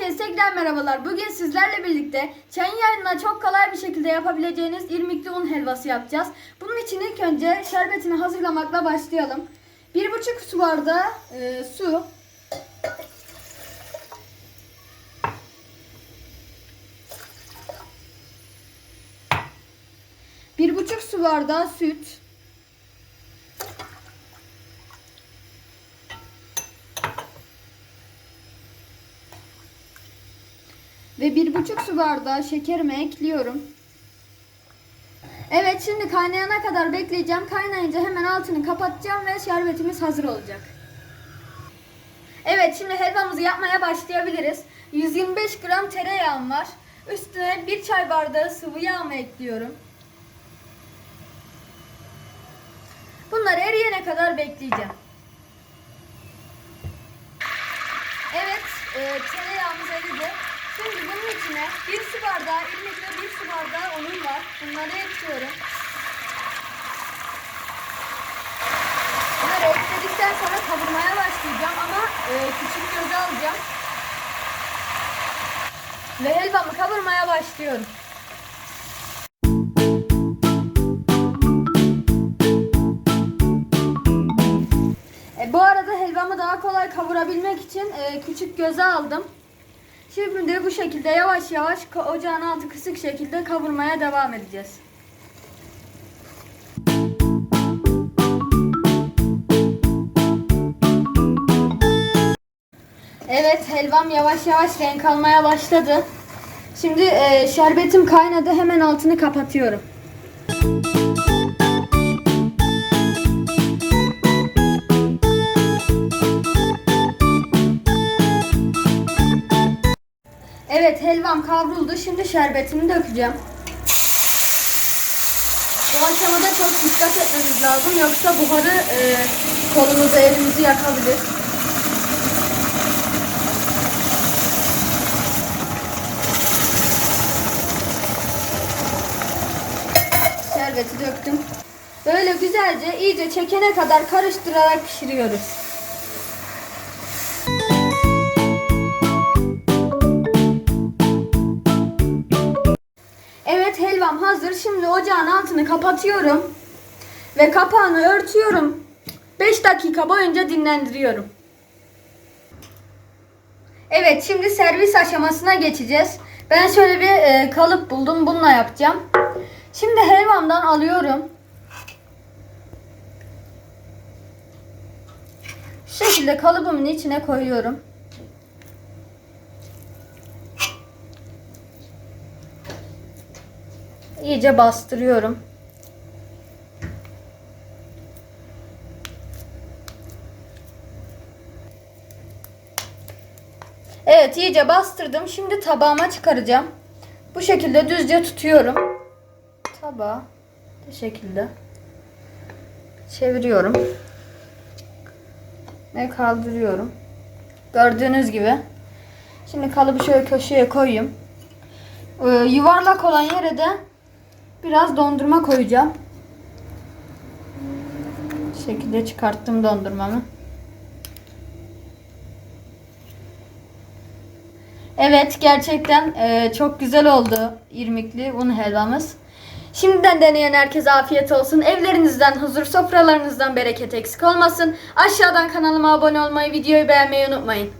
Herkese tekrar merhabalar. Bugün sizlerle birlikte çayın yanına çok kolay bir şekilde yapabileceğiniz irmikli un helvası yapacağız. Bunun için ilk önce şerbetini hazırlamakla başlayalım. 1,5 su bardağı e, su. Bir buçuk su bardağı süt. Ve bir buçuk su bardağı şekerimi ekliyorum. Evet şimdi kaynayana kadar bekleyeceğim. Kaynayınca hemen altını kapatacağım ve şerbetimiz hazır olacak. Evet şimdi helvamızı yapmaya başlayabiliriz. 125 gram tereyağım var. Üstüne bir çay bardağı sıvı yağımı ekliyorum. Bunları eriyene kadar bekleyeceğim. Evet, e, tereyağımız eridi. Şimdi bunun içine bir su bardağı irmik ve bir su bardağı unum var. Bunları ekliyorum. Bunları ekledikten sonra kavurmaya başlayacağım ama e, küçük göze alacağım. Ve helvamı kavurmaya başlıyorum. E, bu arada helvamı daha kolay kavurabilmek için e, küçük göze aldım. Şimdi bu şekilde yavaş yavaş ocağın altı kısık şekilde kavurmaya devam edeceğiz. Evet helvam yavaş yavaş renk almaya başladı. Şimdi e, şerbetim kaynadı hemen altını kapatıyorum. Evet helvam kavruldu. Şimdi şerbetini dökeceğim. Bu aşamada çok dikkat etmemiz lazım. Yoksa buharı e, kolumuzu, elimizi yakabilir. Şerbeti döktüm. Böyle güzelce iyice çekene kadar karıştırarak pişiriyoruz. Şimdi ocağın altını kapatıyorum. Ve kapağını örtüyorum. 5 dakika boyunca dinlendiriyorum. Evet şimdi servis aşamasına geçeceğiz. Ben şöyle bir e, kalıp buldum. Bununla yapacağım. Şimdi helvamdan alıyorum. Şu şekilde kalıbımın içine koyuyorum. İyice bastırıyorum. Evet iyice bastırdım. Şimdi tabağıma çıkaracağım. Bu şekilde düzce tutuyorum. Tabağı bu şekilde çeviriyorum. Ve kaldırıyorum. Gördüğünüz gibi. Şimdi kalıbı şöyle köşeye koyayım. Ee, yuvarlak olan yere de biraz dondurma koyacağım. Bu şekilde çıkarttım dondurmamı. Evet gerçekten e, çok güzel oldu irmikli un helvamız. Şimdiden deneyen herkese afiyet olsun. Evlerinizden huzur, sofralarınızdan bereket eksik olmasın. Aşağıdan kanalıma abone olmayı, videoyu beğenmeyi unutmayın.